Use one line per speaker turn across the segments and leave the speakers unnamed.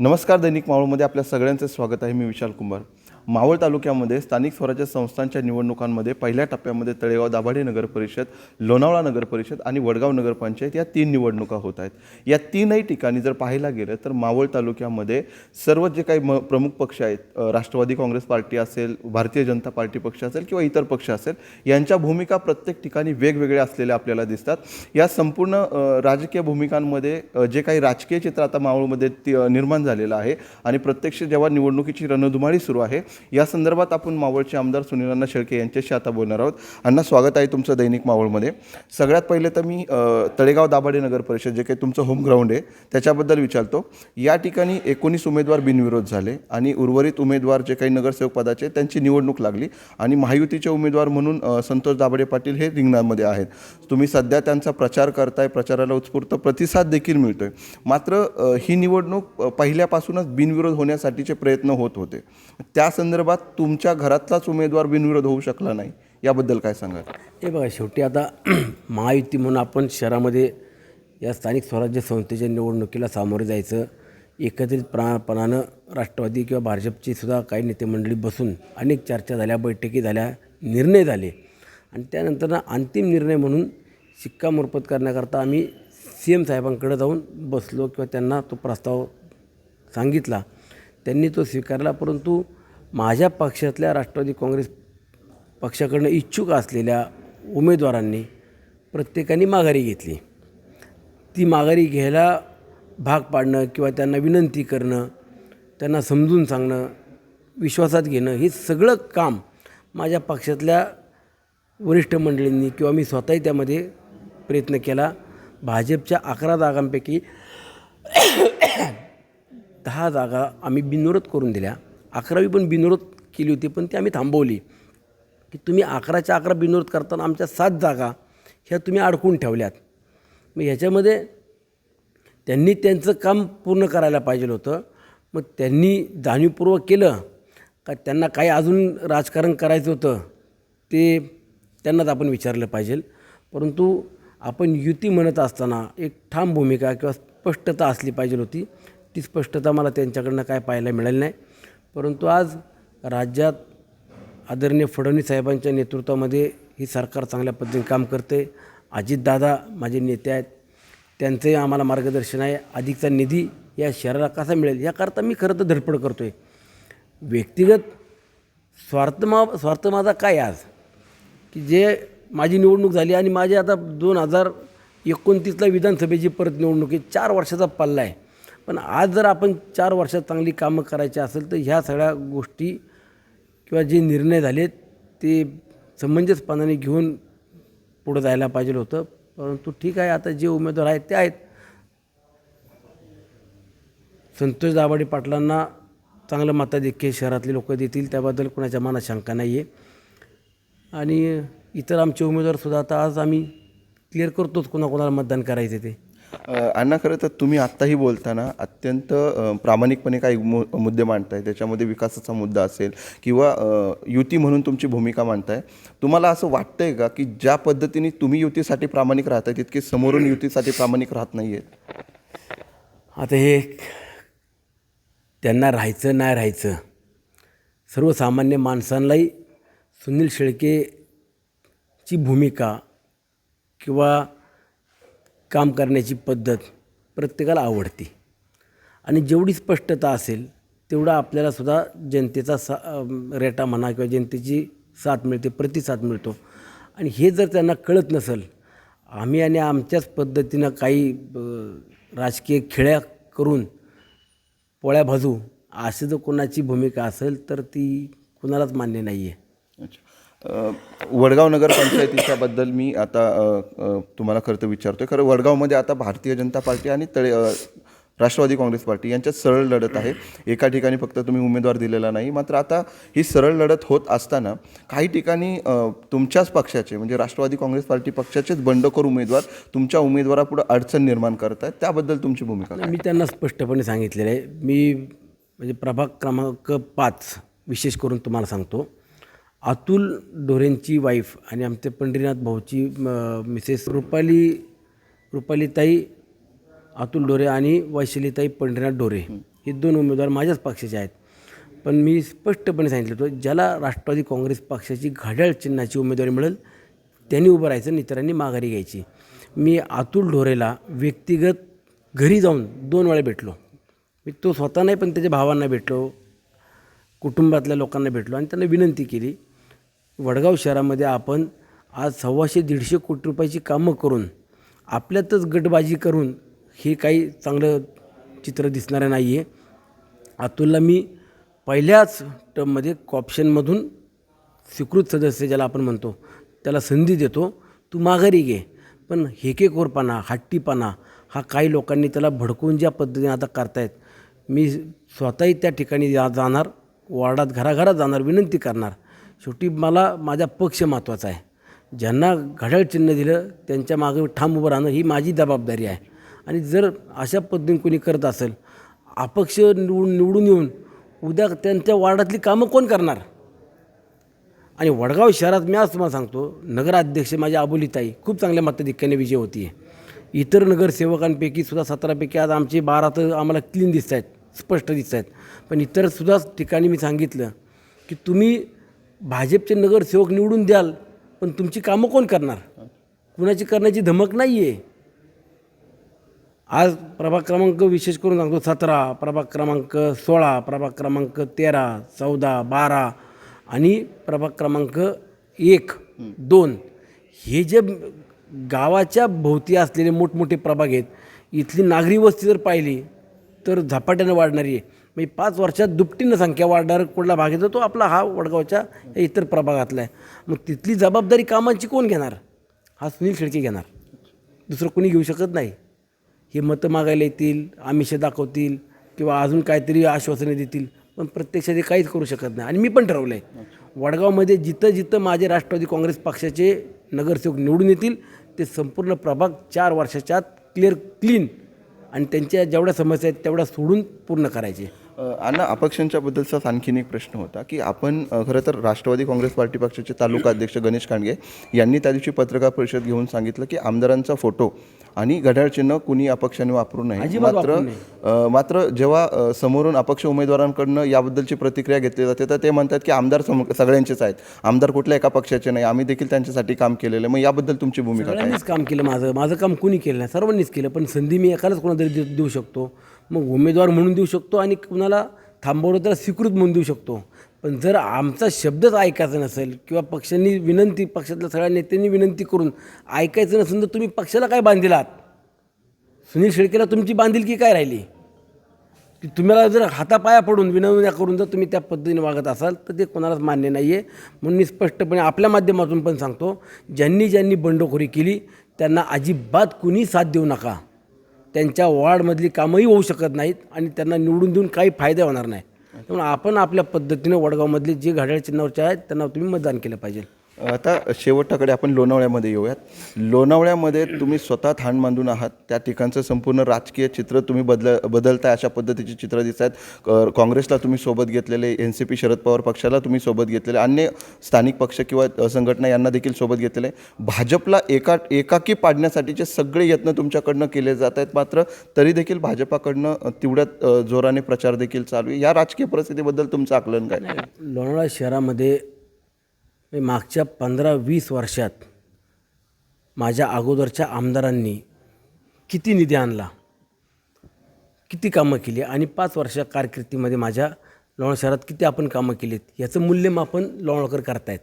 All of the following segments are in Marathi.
नमस्कार दैनिक मावळमध्ये आपल्या सगळ्यांचं स्वागत आहे. मी विशाल कुंभार. मावळ तालुक्यामध्ये स्थानिक स्वराज्य संस्थांच्या निवडणुकांमध्ये पहिल्या टप्प्यामध्ये तळेगाव दाभाडे नगर परिषद लोणावळा नगर परिषद आणि वडगाव नगरपंचायत या तीन निवडणुका होत आहेत. या तीनही ठिकाणी जर पाहायला गेलं तर मावळ तालुक्यामध्ये सर्व जे काही म प्रमुख पक्ष आहेत राष्ट्रवादी काँग्रेस पार्टी असेल भारतीय जनता पार्टी पक्ष असेल किंवा इतर पक्ष असेल यांच्या भूमिका प्रत्येक ठिकाणी वेगवेगळ्या असलेल्या आपल्याला दिसतात. या संपूर्ण राजकीय भूमिकांमध्ये जे काही राजकीय चित्र आता मावळमध्ये ती, निर्माण झालेलं आहे आणि प्रत्यक्ष जेव्हा निवडणुकीची रणधुमाळी सुरू आहे या संदर्भात आपण मावळचे आमदार सुनील शेळके यांच्याशी आता बोलणार आहोत. अण्णा स्वागत आहे तुमचं दैनिक मावळमध्ये. सगळ्यात पहिले तर मी तळेगाव दाभाडे नगर परिषद जे काही तुमचं होम ग्राउंड आहे त्याच्याबद्दल विचारतो. या ठिकाणी एकोणीस उमेदवार बिनविरोध झाले आणि उर्वरित उमेदवार जे काही नगरसेवक पदाचे त्यांची निवडणूक लागली आणि महायुतीचे उमेदवार म्हणून संतोष दाभाडे पाटील हे रिंगणामध्ये आहेत. तुम्ही सध्या त्यांचा प्रचार करताय प्रचाराला उत्स्फूर्त प्रतिसाद देखील मिळतोय. मात्र ही निवडणूक पहिल्यापासूनच बिनविरोध होण्यासाठीचे प्रयत्न होत होते. त्या संदर्भात तुमच्या घरातलाच उमेदवार बिनविरोध होऊ शकला नाही याबद्दल काय सांगाल?
हे बघा शेवटी आता महायुती म्हणून आपण शहरामध्ये या स्थानिक स्वराज्य संस्थेच्या निवडणुकीला सामोरे जायचं एकत्रित प्राणपणानं राष्ट्रवादी किंवा भाजपची सुद्धा काही नेते मंडळी बसून अनेक चर्चा झाल्या बैठकी झाल्या निर्णय झाले. आणि त्यानंतर अंतिम निर्णय म्हणून शिक्कामोर्फत करण्याकरता आम्ही सी एम साहेबांकडे जाऊन बसलो किंवा त्यांना तो प्रस्ताव सांगितला. त्यांनी तो स्वीकारला परंतु माझ्या पक्षातल्या राष्ट्रवादी काँग्रेस पक्षाकडनं इच्छुक असलेल्या उमेदवारांनी प्रत्येकाने माघारी घेतली. ती माघारी घ्यायला भाग पाडणं किंवा त्यांना विनंती करणं त्यांना समजून सांगणं विश्वासात घेणं हे सगळं काम माझ्या पक्षातल्या वरिष्ठ मंडळींनी किंवा मी स्वतःही त्यामध्ये प्रयत्न केला. भाजपच्या अकरा जागांपैकी दहा जागा आम्ही बिनविरोध करून दिल्या. अकरावी पण बिनविरोध केली होती पण ती आम्ही थांबवली. की तुम्ही अकराच्या अकरा बिनविरोध करताना आमच्या सात जागा ह्या तुम्ही अडकून ठेवल्यात. मग ह्याच्यामध्ये त्यांनी त्यांचं काम पूर्ण करायला पाहिजे होतं. मग त्यांनी जाणीवपूर्वक केलं का त्यांना काही अजून राजकारण करायचं होतं ते त्यांनाच आपण विचारलं पाहिजे. परंतु आपण युती म्हणत असताना एक ठाम भूमिका किंवा स्पष्टता असली पाहिजे होती. ती स्पष्टता मला त्यांच्याकडनं काय पाहायला मिळाली नाही. परंतु आज राज्यात आदरणीय फडणवीस साहेबांच्या नेतृत्वामध्ये ही सरकार चांगल्या पद्धतीने काम करते. अजितदादा माझे नेते आहेत. त्यांचंही आम्हाला मार्गदर्शन आहे. अधिकचा निधी या शहराला कसा मिळेल याकरता मी खरं तर धडपड करतो आहे व्यक्तिगत स्वार्थ मा स्वार्थ माझा काय आज? की जे माझी निवडणूक झाली आणि माझी आता दोन हजार एकोणतीसला विधानसभेची परत निवडणूक आहे. चार वर्षाचा पल्ला आहे. पण आज जर आपण चार वर्षात चांगली कामं करायची असेल तर ह्या सगळ्या गोष्टी किंवा जे निर्णय झालेत ते समंजसपणाने घेऊन पुढं जायला पाहिजे होतं. परंतु ठीक आहे आता जे उमेदवार आहेत ते आहेत. संतोष दाभाडे पाटलांना चांगलं मताधिक्य शहरातले लोक देतील त्याबद्दल कोणाच्या मनात शंका नाही आहे आणि इतर आमचे उमेदवारसुद्धा आता आज आम्ही क्लिअर करतोच कोणाकोणाला मतदान करायचे ते.
अण्णा खरं तर तुम्ही आत्ताही बोलताना अत्यंत प्रामाणिकपणे काही मु मुद्दे मांडताय. त्याच्यामध्ये विकासाचा मुद्दा असेल किंवा युती म्हणून तुमची भूमिका मांडताय. तुम्हाला असं वाटतंय का की ज्या पद्धतीने तुम्ही युतीसाठी प्रामाणिक राहताय तितके समोरून युतीसाठी प्रामाणिक राहत नाही आहेत
आता हे त्यांना राहायचं नाही राहायचं सर्वसामान्य माणसांनाही सुनील शेळकेची भूमिका किंवा काम करण्याची पद्धत प्रत्येकाला आवडते. आणि जेवढी स्पष्टता असेल तेवढा आपल्यालासुद्धा जनतेचा सा रेटा म्हणा किंवा जनतेची साथ मिळते प्रतिसाद मिळतो. आणि हे जर त्यांना कळत नसेल आम्ही आणि आमच्याच पद्धतीनं काही राजकीय खेळ्या करून पोळ्या भाजू अशी जर कोणाची भूमिका असेल तर ती कुणालाच मान्य नाही आहे
वडगाव नगर पंचायतीच्याबद्दल मी आता तुम्हाला खरं तर विचारतोय. खरं वडगावमध्ये आता भारतीय जनता पार्टी आणि तळे राष्ट्रवादी काँग्रेस पार्टी यांच्यात सरळ लढत आहे. एका ठिकाणी फक्त तुम्ही उमेदवार दिलेला नाही मात्र आता ही सरळ लढत होत असताना काही ठिकाणी तुमच्याच पक्षाचे म्हणजे राष्ट्रवादी काँग्रेस पार्टी पक्षाचेच बंडखोर उमेदवार तुमच्या उमेदवारापुढे अडचण निर्माण करत आहेत त्याबद्दल तुमची भूमिका
मी त्यांना स्पष्टपणे सांगितलेलं आहे. मी म्हणजे प्रभाग क्रमांक पाच विशेष करून तुम्हाला सांगतो. अतुल डोरेंची वाईफ आणि आमचे पंढरीनाथ भाऊची मिसेस रुपाली रुपालीताई अतुल डोरे आणि वैशालीताई पंढरीनाथ डोरे. हे दोन उमेदवार माझ्याच पक्षाचे आहेत. पण मी स्पष्टपणे सांगितलं होतं ज्याला राष्ट्रवादी काँग्रेस पक्षाची घड्याळ चिन्हाची उमेदवारी मिळेल त्यांनी उभं राहायचं आणि इतरांनी माघारी घ्यायची. मी अतुल ढोरेला व्यक्तिगत घरी जाऊन दोन वेळा भेटलो. मी तो स्वतः नाही पण त्याच्या भावांना भेटलो कुटुंबातल्या लोकांना भेटलो आणि त्यांना विनंती केली वडगाव शहरामध्ये आपण आज सव्वाशे दीडशे कोटी रुपयाची कामं करून आपल्यातच गटबाजी करून हे काही चांगलं चित्र दिसणारं नाही आहे अतुलला मी पहिल्याच टर्ममध्ये कॉप्शनमधून स्वीकृत सदस्य ज्याला आपण म्हणतो त्याला संधी देतो. तू माघारी घे पण हेकेखोरपणा हट्टीपणा हा काही लोकांनी त्याला भडकवून ज्या पद्धतीने आता करतायत मी स्वतःही त्या ठिकाणी जा जाणार वार्डात घराघरात जाणार विनंती करणार. शेवटी मला माझा पक्ष महत्त्वाचा आहे. ज्यांना घड्याळ चिन्ह दिलं त्यांच्या मागे ठाम उभं राहणं ही माझी जबाबदारी आहे. आणि जर अशा पद्धतीने कोणी करत असेल अपक्ष निवडून निवडून येऊन उद्या त्यांच्या वार्डातली कामं कोण करणार? आणि वडगाव शहरात मी आज तुम्हाला सांगतो नगराध्यक्ष माझ्या अबोलीताई खूप चांगल्या मताधिक्याने विजय होती. आहे इतर नगरसेवकांपैकी सुद्धा सतरापैकी आज आमचे बारा तर आम्हाला क्लीन दिसत आहेत स्पष्ट दिसत आहेत पण इतर सुद्धा ठिकाणी मी सांगितलं की तुम्ही भाजपचे नगरसेवक निवडून द्याल पण तुमची कामं कोण करणार? कुणाची करण्याची धमक नाही आहे आज प्रभाग क्रमांक विशेष करून सांगतो सतरा प्रभाग क्रमांक सोळा प्रभाग क्रमांक तेरा चौदा बारा आणि प्रभाग क्रमांक एक दोन. हे जे गावाच्या भोवती असलेले मोठमोठे प्रभाग आहेत इथली नागरी वस्ती जर पाहिली तर झपाट्यानं वाढणारी आहे. म्हणजे पाच वर्षात दुपटीनं संख्या वाढणार कुठला भाग येतो तो आपला हा वडगावच्या या इतर प्रभागातला आहे. मग तिथली जबाबदारी कामांची कोण घेणार? हा सुनील शेळके घेणार. दुसरं कोणी घेऊ शकत नाही. हे मतं मागायला येतील आमिषे दाखवतील किंवा अजून काहीतरी आश्वासने देतील पण प्रत्यक्षात हे काहीच करू शकत नाही. आणि मी पण ठरवलं आहे वडगावमध्ये जिथं जिथं माझे राष्ट्रवादी काँग्रेस पक्षाचे नगरसेवक निवडून येतील ते संपूर्ण प्रभाग चार वर्षाच्या आत क्लिअर क्लीन आणि त्यांच्या जेवढ्या समस्या आहेत तेवढ्या सोडून पूर्ण करायचे.
अण्णा अपक्षांच्या बद्दलचाच आणखीन एक प्रश्न होता की आपण खरं तर राष्ट्रवादी काँग्रेस पार्टी पक्षाचे तालुका अध्यक्ष गणेश कांडगे यांनी त्या दिवशी पत्रकार परिषद घेऊन सांगितलं की आमदारांचा फोटो आणि घड्याळ चिन्ह कुणी अपक्षाने वापरू नये. मात्र मात्र जेव्हा समोरून अपक्ष उमेदवारांकडनं याबद्दलची प्रतिक्रिया घेतली जाते तर ते म्हणतात की आमदार सगळ्यांचेच आहेत. आमदार कुठल्या एका पक्षाचे नाही. आम्ही देखील त्यांच्यासाठी काम केलेलं आहे. मग याबद्दल तुमची भूमिका
काम केलं माझं. माझं काम कुणी केलं नाही? सर्वांनीच केलं. पण संधी मी एकालाच कोणातरी देऊ शकतो. मग उमेदवार म्हणून देऊ शकतो आणि कुणाला थांबवलं तर स्वीकृत म्हणून देऊ शकतो. पण जर आमचा शब्दच ऐकायचा नसेल किंवा पक्षांनी विनंती पक्षातल्या सगळ्या नेत्यांनी विनंती करून ऐकायचं नसेल तर तुम्ही पक्षाला काय बांधिलात सुनील शेळकेला तुमची बांधिलकी काय राहिली? की तुम्हाला जर हातापाया पडून विनवण्या करून जर तुम्ही त्या पद्धतीने वागत असाल तर ते कोणालाच मान्य नाही आहे म्हणून मी स्पष्टपणे आपल्या माध्यमातून पण सांगतो ज्यांनी ज्यांनी बंडखोरी केली त्यांना अजिबात कुणी साथ देऊ नका. त्यांच्या वॉर्डमधली कामंही होऊ शकत नाहीत आणि त्यांना निवडून देऊन काही फायदा होणार नाही. त्यामुळे आपण आपल्या पद्धतीने वडगावमधले जे घड्याळ चिन्हावरचे आहेत त्यांना तुम्ही मतदान केलं पाहिजे.
आता शेवटाकडे आपण लोणावळ्यामध्ये येऊयात. लोणावळ्यामध्ये तुम्ही स्वतः ठाण बांधून आहात. त्या ठिकाणचं संपूर्ण राजकीय चित्र तुम्ही बदल बदलताय अशा पद्धतीची चित्र दिसत आहेत. काँग्रेसला तुम्ही सोबत घेतलेले N C P Sharad Pawar पक्षाला तुम्ही सोबत घेतलेले अन्य स्थानिक पक्ष किंवा संघटना यांना देखील सोबत घेतलेले. भाजपला एका एकाकी पाडण्यासाठीचे सगळे यत्न तुमच्याकडनं केले जात आहेत. मात्र तरी देखील भाजपाकडनं तेवढ्या जोराने प्रचार देखील चालू आहे. या राजकीय परिस्थितीबद्दल तुमचं आकलन काय?
लोणावळा शहरामध्ये मी मागच्या पंधरा वीस वर्षात माझ्या अगोदरच्या आमदारांनी किती निधी आणला किती कामं केली आणि पाच वर्षा कारकिर्दीमध्ये माझ्या लोणावळा शहरात किती आपण कामं केलीत याचं मूल्यमापन लोणावळकर करतायत.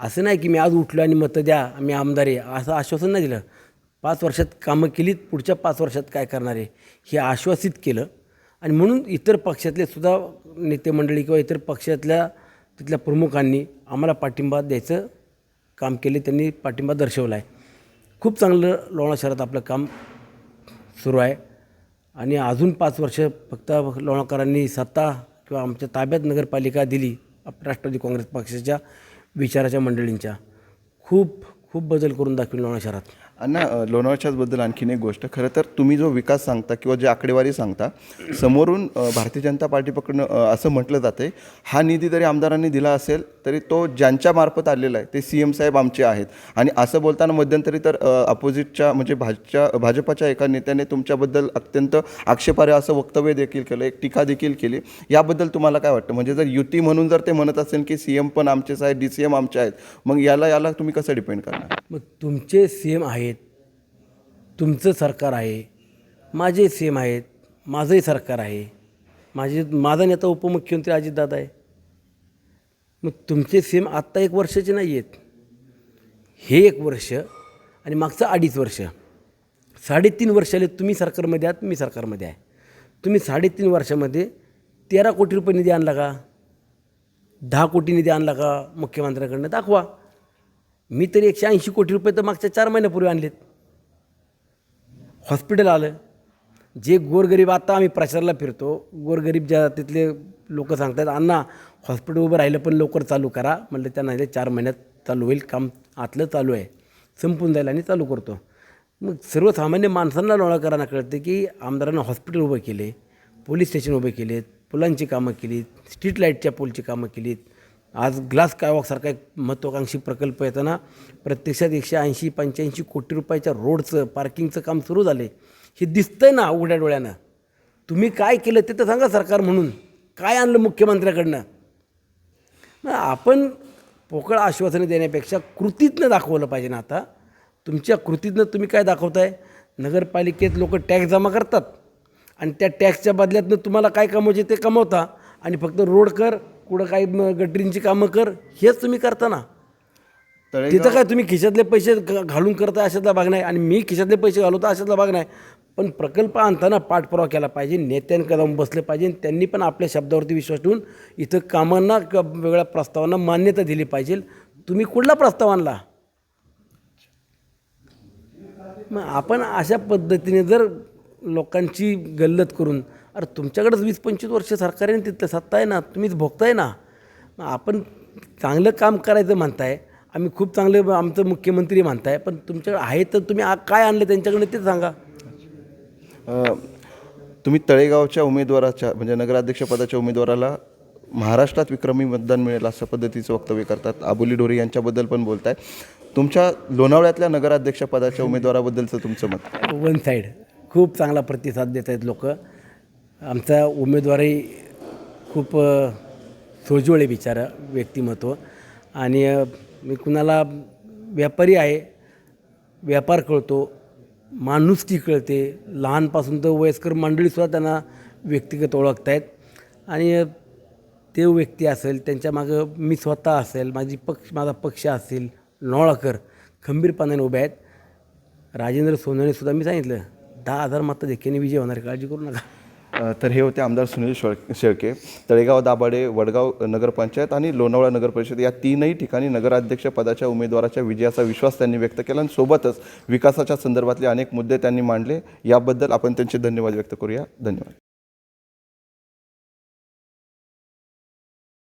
असं नाही की मी आज उठलो आणि मतं द्या मी आमदार आहे असं आश्वासन नाही दिलं. पाच वर्षात कामं केलीत पुढच्या पाच वर्षात काय करणार आहे हे आश्वासित केलं. आणि म्हणून इतर पक्षातले सुद्धा नेते मंडळी किंवा इतर पक्षातल्या तिथल्या प्रमुखांनी आम्हाला पाठिंबा द्यायचं काम केले त्यांनी पाठिंबा दर्शवला आहे. खूप चांगलं लोणा शहरात आपलं काम सुरू आहे. आणि अजून पाच वर्ष फक्त लोणाकरांनी सत्ता किंवा आमच्या ताब्यात नगरपालिका दिली आप- राष्ट्रवादी काँग्रेस पक्षाच्या विचाराच्या मंडळींच्या. खूप खूप बदल करून दाखवेल लोणा शहरात.
अण्णा अ, बद्दल आणखीन एक गोष्ट. खरं तर तुम्ही जो विकास सांगता किंवा जे आकडेवारी सांगता समोरून भारतीय जनता पार्टीपकडनं असं म्हटलं जाते हा निधी जरी आमदारांनी दिला असेल तरी तो ज्यांच्या मार्फत आलेला आहे ते सी एम साहेब आमचे आहेत. आणि असं बोलताना मध्यंतरी तर अपोजिटच्या म्हणजे भाजच्या भाजपाच्या एका नेत्याने तुमच्याबद्दल अत्यंत आक्षेपार्ह असं वक्तव्य देखील केलं एक टीका देखील केली. याबद्दल तुम्हाला काय वाटतं? म्हणजे जर युती म्हणून जर ते म्हणत असेल की सी एम पण आमचेच आहेत डी सी एम आमचे आहेत मग याला याला तुम्ही कसं डिपेंड करणार?
मग तुमचे सी एम आहेत तुमचं सरकार आहे माझे सेम आहेत माझंही सरकार आहे माझे माझा नेता उपमुख्यमंत्री अजितदादा आहे. मग तुमचे सेम आत्ता एक वर्षाचे नाही आहेत. हे एक वर्ष आणि मागचं अडीच वर्ष. साडेतीन वर्षाले तुम्ही सरकारमध्ये आहात मी सरकारमध्ये आहे. तुम्ही साडेतीन वर्षामध्ये तेरा कोटी रुपये निधी आणला का? दहा कोटी निधी आणला का? मुख्यमंत्र्यांकडनं दाखवा. मी तरी एकशे ऐंशी कोटी रुपये तर मागच्या चार महिन्यापूर्वी आणलेत. हॉस्पिटल आलं. जे गोरगरीब आता आम्ही प्रचारला फिरतो गोरगरीब ज्या तिथले लोक सांगतात अण्णा हॉस्पिटल उभं राहिलं पण लवकर चालू करा. म्हटलं त्यांना नाही चार महिन्यात चालू होईल काम आतलं चालू आहे. संपून जाईल आणि चालू करतो. मग सर्वसामान्य माणसांना लोणाकरांना कळते की आमदारांना हॉस्पिटल उभं केले पोलीस स्टेशन उभे केलेत पुलांची कामं केलीत स्ट्रीट लाईटच्या पोलची कामं केलीत. आज ग्लास कायवॉकसारखा एक महत्त्वाकांक्षी प्रकल्प येताना प्रत्यक्षात एकशे ऐंशी पंच्याऐंशी कोटी रुपयाच्या रोडचं पार्किंगचं काम सुरू झालं. हे दिसतंय ना उघड्या डोळ्यानं. तुम्ही काय केलं ते तर सांगा सरकार म्हणून. काय आणलं मुख्यमंत्र्याकडनं? ना आपण पोकळ आश्वासने देण्यापेक्षा कृतीतनं दाखवलं पाहिजे ना आता. तुमच्या कृतीतनं तुम्ही काय दाखवताय? नगरपालिकेत लोक टॅक्स जमा करतात. आणि त्या टॅक्सच्या बदल्यातनं तुम्हाला काय कमवायचे ते कमवता. आणि फक्त रोड कर कुठं काही म- गटरींची कामं कर हेच तुम्ही करता ना तिथं काय तुम्ही खिशातले पैसे घ- घालून करता अशातला भाग नाही. आणि मी खिशातले पैसे घालवतो अशातला भाग नाही. पण प्रकल्प आणताना पाठपुरावा केला पाहिजे नेत्यांकडे जाऊन बसले पाहिजे आणि त्यांनी पण आपल्या शब्दावरती विश्वास ठेवून इथं कामांना वेगळ्या प्रस्तावांना मान्यता दिली पाहिजे. तुम्ही कुठला प्रस्ताव आणला? मग आपण अशा पद्धतीने जर लोकांची गल्लत करून अरे तुमच्याकडेच वीस पंचवीस वर्ष सरकार आहे ना तिथलं सत्ता आहे ना तुम्हीच भोगताय ना. आपण चांगलं काम करायचं म्हणताय आम्ही खूप चांगले आमचं मुख्यमंत्री म्हणताय पण तुमच्याकडे आहे तर तुम्ही आ- काय आणलं त्यांच्याकडे ते सांगा.
तुम्ही तळेगावच्या उमेदवाराच्या म्हणजे नगराध्यक्षपदाच्या उमेदवाराला महाराष्ट्रात विक्रमी मतदान मिळेल अशा पद्धतीचं वक्तव्य करतात. आबोली ढोरे यांच्याबद्दल पण बोलताय. तुमच्या लोणावळ्यातल्या नगराध्यक्षपदाच्या उमेदवाराबद्दलचं तुमचं मत?
वन साईड खूप चांगला प्रतिसाद देत आहेत लोक. आमचा उमेदवारही खूप सोज्वळ आहे बिचारा व्यक्तिमत्व. आणि मी कुणाला व्यापारी आहे व्यापार कळतो माणुसकी कळते लहानपासून तर वयस्कर मंडळीसुद्धा त्यांना व्यक्तिगत ओळखत आहेत आणि ते व्यक्ती असेल त्यांच्या मागं मी स्वतः असेल माझी पक्ष माझा पक्ष असेल नोळाकर खंबीरपणाने उभे आहेत. राजेंद्र सोनवणेसुद्धा मी सांगितलं दहा हजार मतं देखील विजय होणार काळजी करू नका.
तर हे होते आमदार सुनील शेळ शेळके तळेगाव दाभाडे वडगाव नगरपंचायत आणि लोणावळा नगर परिषद या तीनही ठिकाणी नगराध्यक्ष पदाच्या उमेदवाराच्या विजयाचा विश्वास त्यांनी व्यक्त केला आणि सोबतच विकासाच्या संदर्भातले अनेक मुद्दे त्यांनी मांडले. याबद्दल आपण त्यांचे धन्यवाद व्यक्त करूया. धन्यवाद.